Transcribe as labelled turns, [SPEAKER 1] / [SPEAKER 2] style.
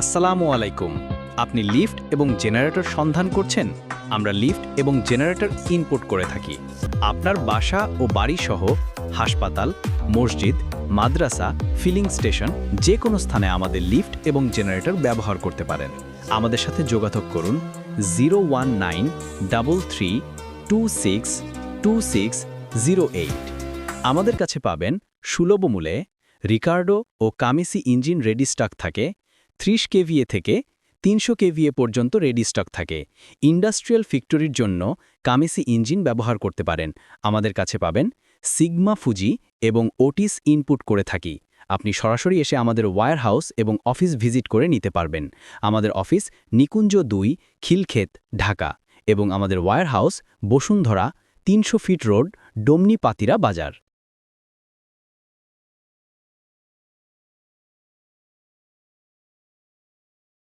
[SPEAKER 1] আসসালামু আলাইকুম। আপনি লিফট এবং জেনারেটর সন্ধান করছেন? আমরা লিফট এবং জেনারেটর ইনপুট করে থাকি। আপনার বাসা ও বাড়ি সহ হাসপাতাল, মসজিদ, মাদ্রাসা, ফিলিং স্টেশন, যে কোনো স্থানে আমাদের লিফট এবং জেনারেটর ব্যবহার করতে পারেন। আমাদের সাথে যোগাযোগ করুন zero one nine double three two six two six zero eight. আমাদের কাছে পাবেন সুলভ মূল্যে রিকার্ডো ও কামিসি ইঞ্জিন রেডি স্টক থাকে ত্রিশ কেভিএ থেকে তিনশো কেভিএ পর্যন্ত রেডি স্টক থাকে। ইন্ডাস্ট্রিয়াল ফ্যাক্টরির জন্য কামেসি ইঞ্জিন ব্যবহার করতে পারেন। আমাদের কাছে পাবেন সিগমা ফুজি এবং ওটিস ইনপুট করে থাকি। আপনি সরাসরি এসে আমাদের ওয়্যার হাউস এবং অফিস ভিজিট করে নিতে পারবেন। আমাদের অফিস নিকুঞ্জ দুই, খিলক্ষেত, ঢাকা এবং আমাদের ওয়্যার হাউস বসুন্ধরা, তিনশো ফিট রোড, ডোমনি পাতিরা বাজার।